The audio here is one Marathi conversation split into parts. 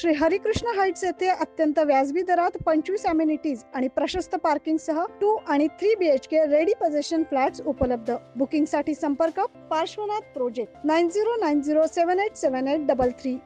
श्री हरिकृष्ण हाईट्स येथे अत्यंत व्याजबी दरात पंचवीस अम्युनिटीज आणि प्रशस्त पार्किंग सह टू आणि three B H K ready position flats उपलब्ध. बुकिंगसाठी संपर्क Parshwanath project nine zero nine zero seven eight seven eight double three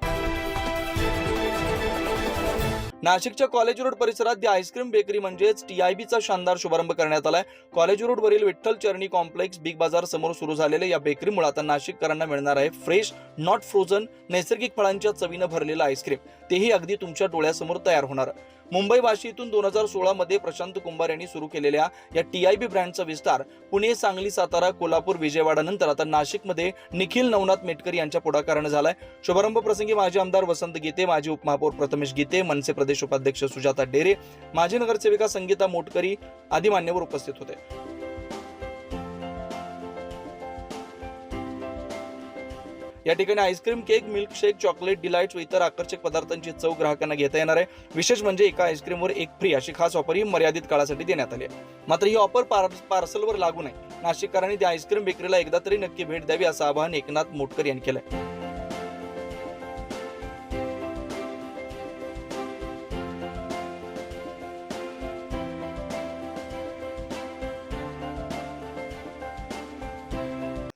नाशिकच्या कॉलेज रोड परिसरात दी आईस्क्रीम बेकरी म्हणजेच टीआयबीचा शानदार शुभारंभ करण्यात आलाय. कॉलेज रोड वरील विठ्ठल चरणी कॉम्प्लेक्स बिग बाजार समोर सुरू झालेल्या या बेकरीमुळे आता नाशिककरांना मिळणार आहे फ्रेश नॉट फ्रोझन नैसर्गिक फळांच्या चवीनं भरलेलं आईस्क्रीम. तेही अगदी तुमच्या डोळ्यासमोर तयार होणार. मुंबई भाषेतून दोन हजार सोळामध्ये प्रशांत कुंभार यांनी सुरू केलेल्या या टी आय बी ब्रँडचा विस्तार पुणे सांगली सातारा कोल्हापूर विजयवाडानंतर आता नाशिकमध्ये निखिल नवनाथ मेटकर यांच्या पुढाकारानं झालाय. शुभारंभ प्रसंगी माजी आमदार वसंत गीते माजी उपमहापौर प्रथमेश गीते मनसे प्रदेश उपाध्यक्ष सुजाता डेरे माजी नगरसेविका संगीता मोटकरी आदी मान्यवर उपस्थित होते. या ठिकाणी ice cream cake milkshake chocolate delights व इतर आकर्षक पदार्थांची चव ग्राहकांना घेता येणार आहे. विशेष म्हणजे एका आईस्क्रीमवर एक फ्री अशी खास ऑफर ही मर्यादित काळासाठी देण्यात आली आहे. मात्र ही ऑफर पार पार्सलवर लागू नाही नाशिककरांनी त्या आईस्क्रीम बेकरीला एकदा तरी नक्की भेट द्यावी असं आवाहन एकनाथ मोटकर यांनी केलंय.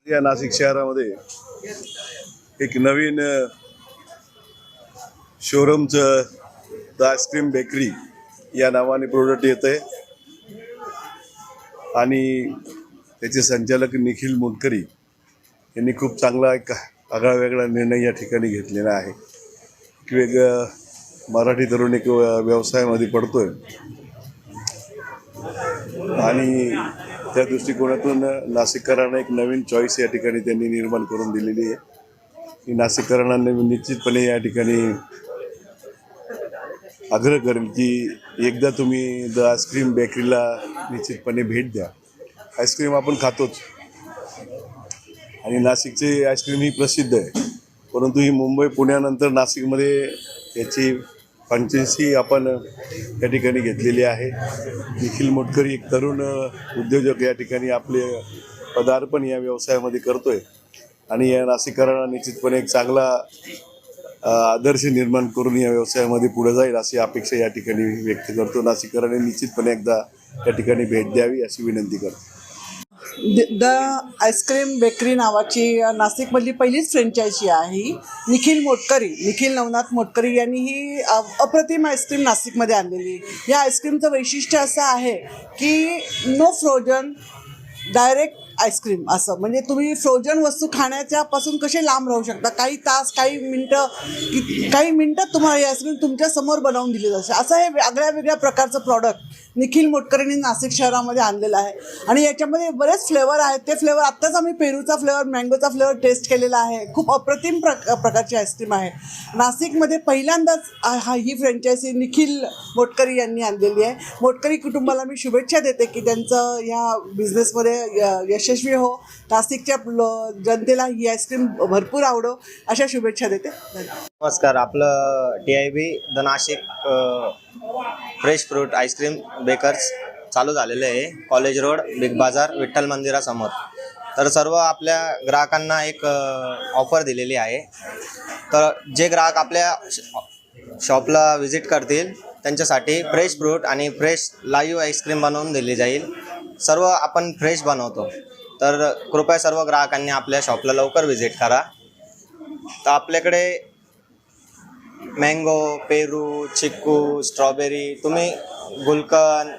या नाशिक शहरामध्ये एक नवीन शोरूमचं द आईस्क्रीम बेकरी या नावाने प्रोडक्ट येत आहे आणि त्याचे संचालक निखिल मुटकरी यांनी खूप चांगला एक आगळा वेगळा निर्णय या ठिकाणी घेतलेला आहे. एक वेगळं मराठी तरुण एक व्यवसायामध्ये पडतोय. आणि त्या दृष्टिकोनातून नाशिककरांना एक नवीन चॉईस या ठिकाणी त्यांनी निर्माण करून दिलेली आहे. की नाशिककरांना निश्चितपणे या ठिकाणी आग्रह करेल की एकदा तुम्ही द आईस्क्रीम बेकरीला निश्चितपणे भेट द्या. आईस्क्रीम आपण खातोच. आणि नाशिकची आईस्क्रीम ही प्रसिद्ध आहे. परंतु ही मुंबई पुण्यानंतर नाशिकमध्ये याची फ्रँचायसी आपण या ठिकाणी घेतलेली आहे. निखिल मोटकरी एक तरुण उद्योजक या ठिकाणी आपले पदार्पण या व्यवसायामध्ये करतोय. आणि या नाशिककरांना निश्चितपणे एक चांगला आदर्श निर्माण करून या व्यवसायामध्ये पुढे जाईल अशी अपेक्षा या ठिकाणी व्यक्त करतो. नाशिककरांनी निश्चितपणे एकदा या ठिकाणी भेट द्यावी अशी विनंती करतो. द आईस्क्रीम बेकरी नावाची नाशिकमधली पहिलीच फ्रँचायझी आहे. ही. निखिल मोटकरी निखिल नवनाथ मोटकरी यांनी ही अप्रतिम आईस्क्रीम नाशिकमध्ये आणलेली या आईस्क्रीमचं वैशिष्ट्य असं आहे की नो फ्रोजन डायरेक्ट आईस्क्रीम असं. म्हणजे तुम्ही फ्रोजन वस्तू खाण्याच्या पासून कसे लांब राहू शकता? काही तास काही मिनटं काही मिनटात तुम्हाला आईस्क्रीम तुमच्यासमोर बनवून दिली जाते. असं हे वेगळ्या वेगळ्या प्रकारचं प्रॉडक्ट निखिल मोटकरींनी नाशिक शहरामध्ये आणलेलं आहे. आणि याच्यामध्ये बरेच फ्लेवर आहेत. ते फ्लेवर आत्ताच आम्ही पेरूचा फ्लेवर मँगोचा फ्लेवर टेस्ट केलेला आहे. खूप अप्रतिम प्रक प्रकारची आईस्क्रीम आहे. नाशिकमध्ये पहिल्यांदाच हा ही फ्रँचायझी निखिल मोटकरी यांनी आणलेली आहे. मोटकरी कुटुंबाला मी शुभेच्छा देते की त्यांचं ह्या बिझनेसमध्ये य- यशस्वी हो. नाशिकच्या जनतेला ही आईस्क्रीम भरपूर आवडो. अशा शुभेच्छा देते. नमस्कार. आपलं T I B the Nashik fresh fruit ice cream bakers चालू झालेले आहे. कॉलेज रोड बिग बाजार विठ्ठल मंदिरासमोर. तर सर्व आपल्या ग्राहकांना एक ऑफर दिलेली आहे. तर जे ग्राहक आपल्या शॉपला व्हिजिट करतील त्यांच्यासाठी फ्रेश फ्रूट आणि फ्रेश लाईव्ह आईस्क्रीम बनवून दिली जाईल. सर्व आपण फ्रेश बनवतो. तर कृपया सर्व ग्राहकांनी आपल्या शॉपला लवकर व्हिजिट करा. तर आपल्याकडे मँगो पेरू चिक्कू स्ट्रॉबेरी तुम्ही गुलकन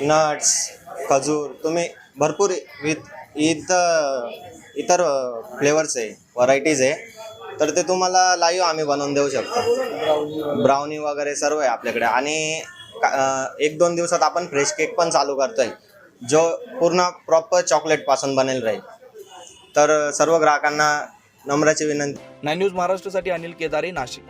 नट्स खजूर तुम्ही भरपूर विथ इथं इतर फ्लेवर्स आहे व्हरायटीज आहे. तर ते तुम्हाला लाईव्ह आम्ही बनवून देऊ शकतो. ब्राउनी वगैरे सर्व आहे आपल्याकडे. आणि का- एक दोन दिवसात आपण फ्रेश केक पण चालू करतोय. जो पूर्ण प्रॉपर चॉकलेटपासून बनेल राहील. तर सर्व ग्राहकांना नम्राची विनंती. नाय न्यूज महाराष्ट्रासाठी अनिल केदारे नाशिक.